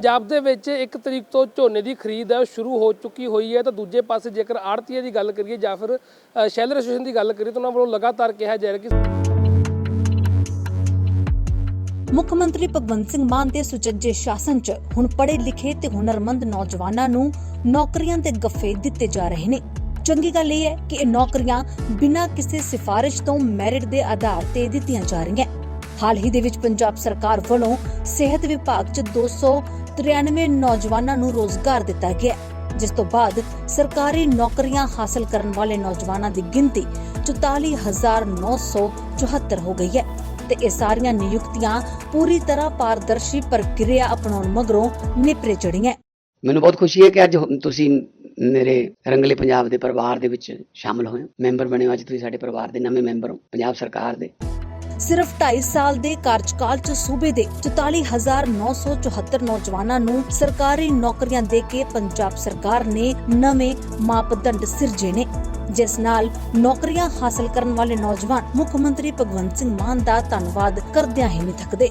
ਪੰਜਾਬ ਦੇ ਵਿੱਚ ਇੱਕ ਤਰੀਕ ਤੋਂ ਝੋਨੇ ਦੀ ਖਰੀਦ ਸ਼ੁਰੂ ਹੋ ਚੁੱਕੀ ਹੋਈ ਹੈ। ਤਾਂ ਦੂਜੇ ਪਾਸੇ ਜੇਕਰ ਆੜਤੀਏ ਦੀ ਗੱਲ ਕਰੀਏ ਜਾਂ ਫਿਰ ਸ਼ੈਲਰ ਐਸੋਸੀਏਸ਼ਨ ਦੀ ਗੱਲ ਕਰੀਏ ਤਾਂ ਉਹਨਾਂ ਵੱਲੋਂ ਲਗਾਤਾਰ ਕਿਹਾ ਜਾ ਰਿਹਾ ਕਿ ਮੁੱਖ ਮੰਤਰੀ ਭਗਵੰਤ ਸਿੰਘ ਮਾਨ ਦੇ ਸੁਚੱਜੇ ਸ਼ਾਸਨ 'ਚ ਹੁਣ ਪੜ੍ਹੇ ਲਿਖੇ ਤੇ ਹੁਨਰਮੰਦ ਨੌਜਵਾਨਾਂ ਨੂੰ ਨੌਕਰੀਆਂ ਦੇ ਗੱਫੇ ਦਿੱਤੇ ਜਾ ਰਹੇ ਨੇ। ਚੰਗੀ ਗੱਲ ਇਹ ਹੈ ਕਿ ਇਹ ਨੌਕਰੀਆਂ ਬਿਨਾਂ ਕਿਸੇ ਸਿਫਾਰਿਸ਼ ਤੋਂ ਮੈਰਿਟ ਦੇ ਆਧਾਰ ਤੇ ਦਿੱਤੀਆਂ ਜਾ ਰਹੀਆਂ। ਹਾਲ ਹੀ ਦੇ ਵਿੱਚ ਪੰਜਾਬ ਸਰਕਾਰ ਵੱਲੋਂ ਸਿਹਤ ਵਿਭਾਗ 'ਚ 293 ਨੌਜਵਾਨਾਂ ਨੂੰ ਰੋਜ਼ਗਾਰ ਦਿੱਤਾ ਗਿਆ ਜਿਸ ਤੋਂ ਬਾਅਦ ਸਰਕਾਰੀ ਨੌਕਰੀਆਂ ਹਾਸਲ ਕਰਨ ਵਾਲੇ ਨੌਜਵਾਨਾਂ ਦੀ ਗਿਣਤੀ 44974 ਹੋ ਗਈ ਹੈ ਤੇ ਇਹ ਸਾਰੀਆਂ ਨਿਯੁਕਤੀਆਂ ਪੂਰੀ ਤਰ੍ਹਾਂ ਪਾਰਦਰਸ਼ੀ ਪ੍ਰਕਿਰਿਆ ਅਪਣਾਉਣ ਮਗਰੋਂ ਨਿਪਰੇ ਚੜੀਆਂ ਮੈਨੂੰ ਬਹੁਤ ਖੁਸ਼ੀ ਹੈ ਕਿ ਅੱਜ ਤੁਸੀਂ ਮੇਰੇ ਰੰਗਲੇ ਪੰਜਾਬ ਦੇ ਪਰਿਵਾਰ ਦੇ ਵਿੱਚ ਸ਼ਾਮਲ ਹੋਏ ਹੋ। ਮੈਂਬਰ ਬਣੇ ਹੋ, ਅੱਜ ਤੁਸੀਂ ਸਾਡੇ ਪਰਿਵਾਰ ਦੇ ਨਵੇਂ ਮੈਂਬਰ ਹੋ, ਪੰਜਾਬ ਸਰਕਾਰ ਦੇ। ਸਿਰਫ 2.5 ਸਾਲ ਦੇ ਕਾਰਜਕਾਲ 'ਚ ਸੂਬੇ ਦੇ 44974 ਨੌਜਵਾਨਾਂ ਨੂੰ ਸਰਕਾਰੀ ਨੌਕਰੀਆਂ ਦੇ ਕੇ ਪੰਜਾਬ ਸਰਕਾਰ ਨੇ ਨਵੇਂ ਮਾਪਦੰਡ ਸਿਰਜੇ ਨੇ, ਜਿਸ ਨਾਲ ਨੌਕਰੀਆਂ ਹਾਸਲ ਕਰਨ ਵਾਲੇ ਨੌਜਵਾਨ ਮੁੱਖ ਮੰਤਰੀ ਭਗਵੰਤ ਸਿੰਘ ਮਾਨ ਦਾ ਧੰਨਵਾਦ ਕਰਦਿਆਂ ਹੀ ਨਹੀਂ ਥੱਕਦੇ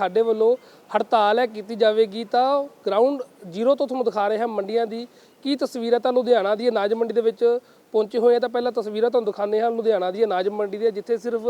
ਸਾਡੇ ਵੱਲੋਂ ਹੜਤਾਲ ਹੈ, ਕੀਤੀ ਜਾਵੇਗੀ ਤਾਂ ਗਰਾਊਂਡ ਜ਼ੀਰੋ ਤੋਂ ਤੁਹਾਨੂੰ ਦਿਖਾ ਰਹੇ ਹਾਂ ਮੰਡੀਆਂ ਦੀ ਕੀ ਤਸਵੀਰ ਹੈ ਤਾਂ ਲੁਧਿਆਣਾ ਦੀ ਅਨਾਜ ਮੰਡੀ ਦੇ ਵਿੱਚ ਪਹੁੰਚੇ ਹੋਏ ਆ। ਤਾਂ ਪਹਿਲਾਂ ਤਸਵੀਰਾਂ ਤੁਹਾਨੂੰ ਦਿਖਾਉਂਦੇ ਹਾਂ ਲੁਧਿਆਣਾ ਦੀ ਅਨਾਜ ਮੰਡੀ ਦੀ ਜਿੱਥੇ ਸਿਰਫ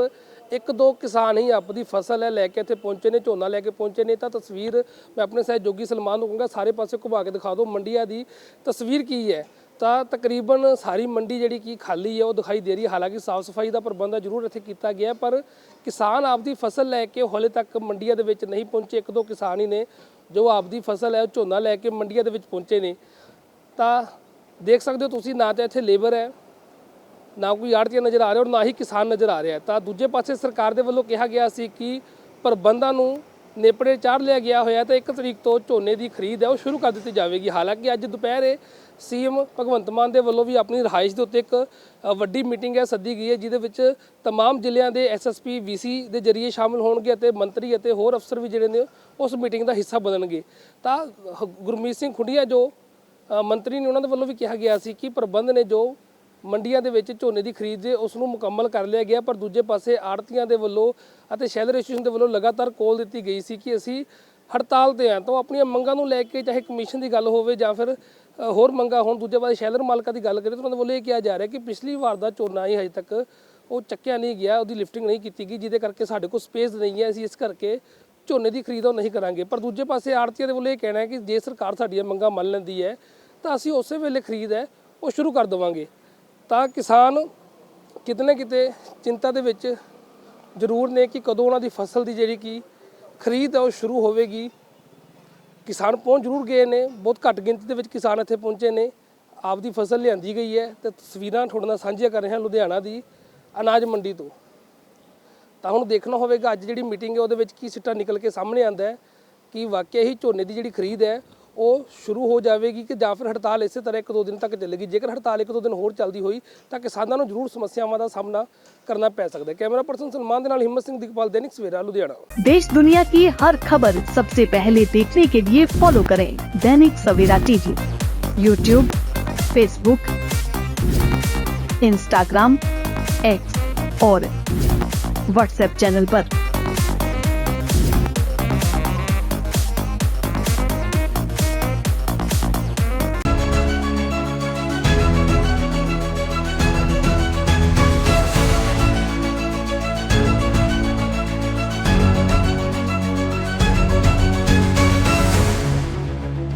ਇੱਕ ਦੋ ਕਿਸਾਨ ਹੀ ਆਪਦੀ ਫਸਲ ਹੈ, ਲੈ ਕੇ ਇੱਥੇ ਪਹੁੰਚੇ ਨੇ, ਝੋਨਾ ਲੈ ਕੇ ਪਹੁੰਚੇ ਨੇ। ਤਾਂ ਤਸਵੀਰ ਮੈਂ ਆਪਣੇ ਸਹਿਯੋਗੀ ਸਲਮਾਨ ਨੂੰ ਕਹੂੰਗਾ, ਸਾਰੇ ਪਾਸੇ ਘੁਮਾ ਕੇ ਦਿਖਾ ਦਿਓ ਮੰਡੀਆਂ ਦੀ ਤਸਵੀਰ ਕੀ ਹੈ। ਤਾਂ ਤਕਰੀਬਨ ਸਾਰੀ ਮੰਡੀ ਜਿਹੜੀ ਕੀ ਖਾਲੀ ਹੈ, ਉਹ ਦਿਖਾਈ ਦੇ ਰਹੀ ਹੈ। ਹਾਲਾਂਕਿ ਸਾਫ਼ ਸਫ਼ਾਈ ਦਾ ਪ੍ਰਬੰਧ ਜ਼ਰੂਰ ਇੱਥੇ ਕੀਤਾ ਗਿਆ, ਪਰ ਕਿਸਾਨ ਆਪਦੀ ਫਸਲ ਲੈ ਕੇ ਹਾਲੇ ਤੱਕ ਮੰਡੀਆਂ ਦੇ ਵਿੱਚ ਨਹੀਂ ਪਹੁੰਚੇ। ਇੱਕ ਦੋ ਕਿਸਾਨ ਹੀ ਨੇ ਜੋ ਆਪਦੀ ਫਸਲ ਹੈ, ਉਹ ਝੋਨਾ ਲੈ ਕੇ ਮੰਡੀਆਂ ਦੇ ਵਿੱਚ ਪਹੁੰਚੇ ਨੇ। ਤਾਂ ਦੇਖ ਸਕਦੇ ਹੋ ਤੁਸੀਂ, ਨਾ ਤਾਂ ਇੱਥੇ ਲੇਬਰ ਹੈ, ਨਾ ਕੋਈ ਆੜਤੀਆ ਨਜ਼ਰ ਆ ਰਿਹਾ ਔਰ ਨਾ ਹੀ ਕਿਸਾਨ ਨਜ਼ਰ ਆ ਰਿਹਾ ਤਾਂ ਦੂਜੇ ਪਾਸੇ ਸਰਕਾਰ ਦੇ ਵੱਲੋਂ ਕਿਹਾ ਗਿਆ ਸੀ ਕਿ ਪ੍ਰਬੰਧਾਂ ਨੂੰ ਨੇਪਰੇ ਚਾੜ ਲਿਆ ਗਿਆ ਹੋਇਆ ਤਾਂ 1 ਤਰੀਕ ਤੋਂ ਝੋਨੇ ਦੀ ਖਰੀਦ ਹੈ, ਉਹ ਸ਼ੁਰੂ ਕਰ ਦਿੱਤੀ ਜਾਵੇਗੀ। ਹਾਲਾਂਕਿ ਅੱਜ ਦੁਪਹਿਰੇ ਸੀਐਮ ਭਗਵੰਤ ਮਾਨ ਦੇ ਵੱਲੋਂ ਵੀ ਆਪਣੀ ਰਿਹਾਇਸ਼ ਦੇ ਉੱਤੇ ਇੱਕ ਅ, ਵੱਡੀ ਮੀਟਿੰਗ ਹੈ ਸੱਦੀ ਗਈ ਹੈ ਜਿਹਦੇ ਵਿੱਚ तमाम ਜ਼ਿਲ੍ਹਿਆਂ ਦੇ ਐਸਐਸਪੀ ਵੀਸੀ ਦੇ ਜਰੀਏ ਸ਼ਾਮਲ ਹੋਣਗੇ ਅਤੇ ਮੰਤਰੀ ਅਤੇ ਹੋਰ ਅਫਸਰ ਵੀ ਜਿਹੜੇ ਨੇ ਉਸ ਮੀਟਿੰਗ ਦਾ ਹਿੱਸਾ ਬਣਨਗੇ ਤਾਂ ਹ- ਗੁਰਮੀਤ ਸਿੰਘ ਖੁੰਡੀਆ ਜੋ ਅ, ਮੰਤਰੀ ਨੇ ਉਹਨਾਂ ਦੇ ਵੱਲੋਂ ਵੀ ਕਿਹਾ ਗਿਆ ਸੀ ਕਿ ਪ੍ਰਬੰਧ ਨੇ ਜੋ ਮੰਡੀਆਂ ਦੇ ਵਿੱਚ ਝੋਨੇ ਦੀ ਖਰੀਦ ਜੇ ਉਸ ਨੂੰ ਮੁਕੰਮਲ ਕਰ ਲਿਆ ਗਿਆ ਪਰ ਦੂਜੇ ਪਾਸੇ ਆੜਤੀਆਂ ਦੇ ਵੱਲੋਂ ਅਤੇ ਸ਼ੈਲਰ ਐਸੋਸੀਏਸ਼ਨ ਦੇ ਵੱਲੋਂ ਲਗਾਤਾਰ ਕੋਲ ਦਿੱਤੀ ਗਈ ਸੀ ਕਿ ਅਸੀਂ ਹੜਤਾਲ ਤੇ ਆਂ ਤਾਂ ਉਹ ਆਪਣੀਆਂ ਮੰਗਾਂ ਨੂੰ ਲੈ ਕੇ ਚਾਹੇ ਕਮਿਸ਼ਨ ਦੀ ਗੱਲ ਹੋਵੇ ਜਾਂ ਫਿਰ ਅ, ਹੋਰ ਮੰਗਾਂ, ਹੋਣ ਦੂਜੇ ਪਾਸੇ ਸ਼ੈਲਰ ਮਾਲਕਾਂ ਦੀ ਗੱਲ ਕਰੀਏ ਤਾਂ ਉਹਨਾਂ ਦੇ ਵੱਲੋਂ ਇਹ ਕਿਹਾ ਜਾ ਰਿਹਾ ਕਿ ਪਿਛਲੀ ਵਾਰ ਦਾ ਝੋਨਾ ਹੀ ਹਜੇ ਤੱਕ ਉਹ ਚੱਕਿਆ ਨਹੀਂ ਗਿਆ, ਉਹਦੀ ਲਿਫਟਿੰਗ ਨਹੀਂ ਕੀਤੀ ਗਈ, ਜਿਹਦੇ ਕਰਕੇ ਸਾਡੇ ਕੋਲ ਸਪੇਸ ਨਹੀਂ ਹੈ, ਅਸੀਂ ਇਸ ਕਰਕੇ ਝੋਨੇ ਦੀ ਖਰੀਦ ਉਹ ਨਹੀਂ ਕਰਾਂਗੇ। ਪਰ ਦੂਜੇ ਪਾਸੇ ਆੜਤੀਆਂ ਦੇ ਵੱਲੋਂ ਇਹ ਕਹਿਣਾ ਹੈ ਕਿ ਜੇ ਸਰਕਾਰ ਸਾਡੀਆਂ ਮੰਗਾਂ ਮੰਨ ਲੈਂਦੀ ਹੈ, ਤਾਂ ਅਸੀਂ ਉਸੇ ਵੇਲੇ ਖਰੀਦ ਹੈ, ਉਹ ਸ਼ੁਰੂ ਕਰ ਦੇਵਾਂਗੇ। ਤਾਂ ਕਿਸਾਨ ਕਿਤੇ ਨਾ ਕਿਤੇ ਚਿੰਤਾ ਦੇ ਵਿੱਚ ਜ਼ਰੂਰ ਨੇ ਕਿ ਕਦੋਂ ਉਹਨਾਂ ਦੀ ਫਸਲ ਦੀ ਜਿਹੜੀ ਕੀ ਖਰੀਦ ਹੈ, ਉਹ ਸ਼ੁਰੂ ਹੋਵੇਗੀ। ਕਿਸਾਨ ਪਹੁੰਚ ਜ਼ਰੂਰ ਗਏ ਨੇ, ਬਹੁਤ ਘੱਟ ਗਿਣਤੀ ਦੇ ਵਿੱਚ ਕਿਸਾਨ ਇੱਥੇ ਪਹੁੰਚੇ ਨੇ। ਆਪਦੀ ਫਸਲ ਲਿਆਂਦੀ ਗਈ ਹੈ ਤੇ ਤਸਵੀਰਾਂ ਤੁਹਾਡੇ ਨਾਲ ਸਾਂਝੀਆਂ ਕਰ ਰਹੇ ਹਾਂ ਲੁਧਿਆਣਾ ਦੀ ਅਨਾਜ ਮੰਡੀ ਤੋਂ। ਤਾਂ ਹੁਣ ਦੇਖਣਾ ਹੋਵੇਗਾ ਅੱਜ ਜਿਹੜੀ ਮੀਟਿੰਗ ਹੈ ਉਹਦੇ ਵਿੱਚ ਕੀ ਸਿੱਟਾ ਨਿਕਲ ਕੇ ਸਾਹਮਣੇ ਆਂਦਾ ਹੈ, ਕਿ ਵਾਕਿਆ ਹੀ ਝੋਨੇ ਦੀ ਜਿਹੜੀ ਖਰੀਦ ਹੈ ਉਹ ਸ਼ੁਰੂ ਹੋ ਜਾਵੇਗੀ ਕਿ ਜਾਂ ਫਿਰ ਹੜਤਾਲ ਇਸੇ ਤਰ੍ਹਾਂ ਇੱਕ ਦੋ ਦਿਨ ਤੱਕ ਚੱਲੇਗੀ ਜੇਕਰ ਹੜਤਾਲ ਇੱਕ ਦੋ ਦਿਨ ਹੋਰ ਚੱਲਦੀ ਹੋਈ ਤਾਂ ਕਿਸਾਨਾਂ ਨੂੰ ਜ਼ਰੂਰ ਸਮੱਸਿਆਵਾਂ ਦਾ ਸਾਹਮਣਾ ਕਰਨਾ ਪੈ ਸਕਦਾ ਹੈ ਕੈਮਰਾ ਪਰਸਨ ਸਲਮਾਨ ਦੇ ਨਾਲ ਹਿੰਮਤ ਸਿੰਘ ਦਿਗਪਾਲ ਦੈਨਿਕ ਸਵੇਰਾ ਲੁਧਿਆਣਾ देश दुनिया की हर खबर सबसे पहले देखने के लिए फॉलो करें Dainik Savera TV YouTube Facebook Instagram X और व्हाट्सएप चैनल पर।